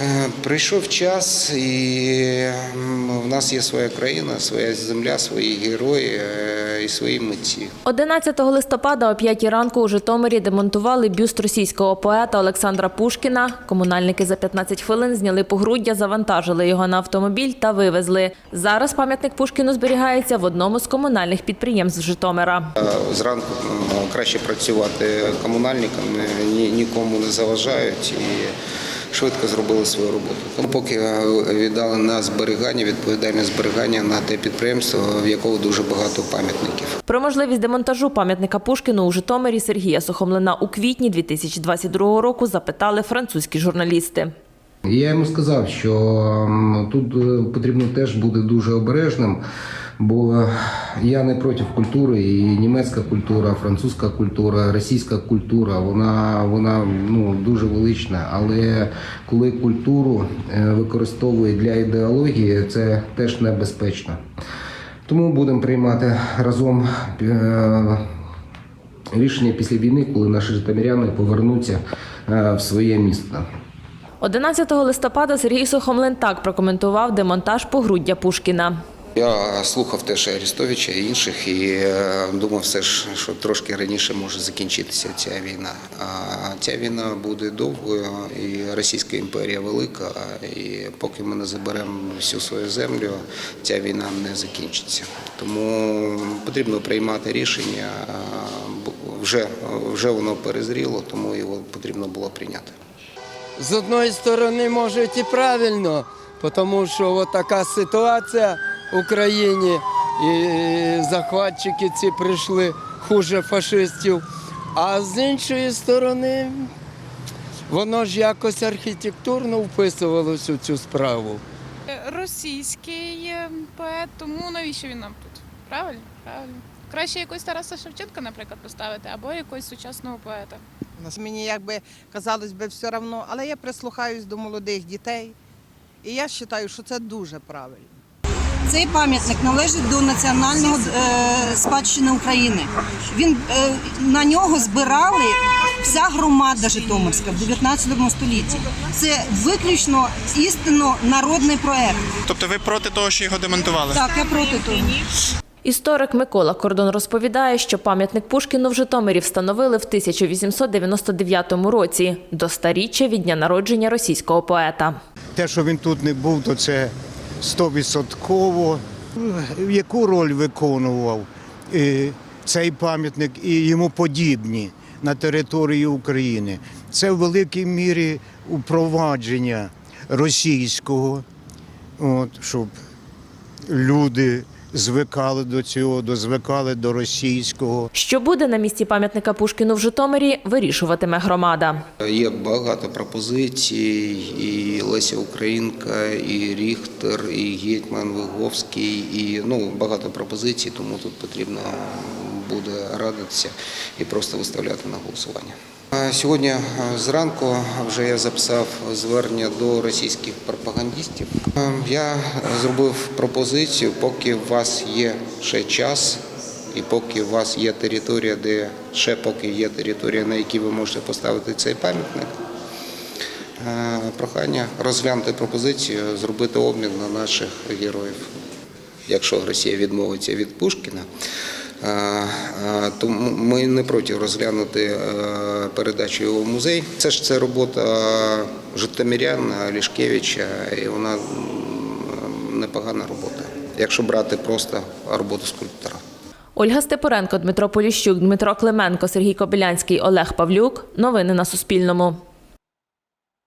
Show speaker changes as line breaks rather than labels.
Е, Прийшов час, і в нас є своя країна, своя земля, свої герої е, і свої митці.
11 листопада о 5 ранку у Житомирі демонтували бюст російського поета Олександра Пушкіна. Комунальники за 15 хвилин зняли погруддя, завантажили його на автомобіль та вивезли. Зараз пам'ятник Пушкіну зберігається в одному з комунальних підприємств Житомира.
Е, Зранку краще працювати комунальниками, нікому не заважають і швидко зробили свою роботу. Тому поки е, віддали на зберігання, відповідальне зберігання на те підприємство, в якого дуже багато пам'ятників.
Про можливість демонтажу пам'ятника Пушкіну у Житомирі Сергія Сухомлина у квітні 2022 року запитали французькі журналісти.
Я йому сказав, що тут е, потрібно теж бути дуже обережним, бо я не проти культури, і німецька культура, французька культура, російська культура, вона, вона ну, дуже велична. Але коли культуру е, використовують для ідеології, це теж небезпечно. Тому будемо приймати разом е, рішення після війни, коли наші житомиряни повернуться в своє місто.
11 листопада Сергій Сухомлин так прокоментував демонтаж погруддя Пушкіна.
Я слухав теж Арістовича і інших, і е, думав все ж, що трошки раніше може закінчитися ця війна. А ця війна буде довгою, і Російська імперія велика. І поки ми не заберемо всю свою землю, ця війна не закінчиться. Тому потрібно приймати рішення. Вже, вже воно перезріло, тому його потрібно було прийняти.
З одної сторони, може, і правильно, тому що от така ситуація в Україні, і захватчики ці прийшли хуже фашистів. А з іншої сторони, воно ж якось архітектурно вписувалося у цю справу.
російський е, поет, тому навіщо він нам тут? Правильно? Правильно. Краще якогось Тараса Шевченка, наприклад, поставити, або якогось сучасного поета.
Нас Мені якби казалось би все одно, але я прислухаюсь до молодих дітей. І я вважаю, що це дуже правильно.
Цей пам'ятник належить до національного е, спадщини України. Він е, на нього збирали вся громада Житомирська в 19 столітті. Це виключно істинно народний проект.
Тобто ви проти того, що його демонтували?
Так, я проти того.
Історик Микола Кордон розповідає, що пам'ятник Пушкіну в Житомирі встановили в 1899 році до старіччя від дня народження російського поета.
Те, що він тут не був, то це стовідсотково. Яку роль виконував е, цей пам'ятник і йому подібні на території України? Це в великій мірі упровадження російського, от, щоб люди звикали до цього, дозвикали до російського.
Що буде на місці пам'ятника Пушкіну в Житомирі, вирішуватиме громада.
Є багато пропозицій, і Леся Українка, і Ріхтер, і Гетьман Виговський, і ну багато пропозицій, тому тут потрібно буде радитися і просто виставляти на голосування. Сьогодні е, зранку вже я записав звернення до російських пропагандистів. Е, Я зробив пропозицію, поки у вас є ще час, і поки у вас є територія, де ще поки є територія, на якій ви можете поставити цей пам'ятник. е, Прохання розглянути пропозицію, зробити обмін на наших героїв. Якщо Росія відмовиться від Пушкіна, е, е, то ми не проти розглянути е, передачу його в музей. Це ж це робота Житомирян, Лішкевича, і вона непогана робота. Якщо брати просто роботу скульптора.
Ольга Степоренко, Дмитро Поліщук, Дмитро Клименко, Сергій Кобилянський, Олег Павлюк. Новини на Суспільному.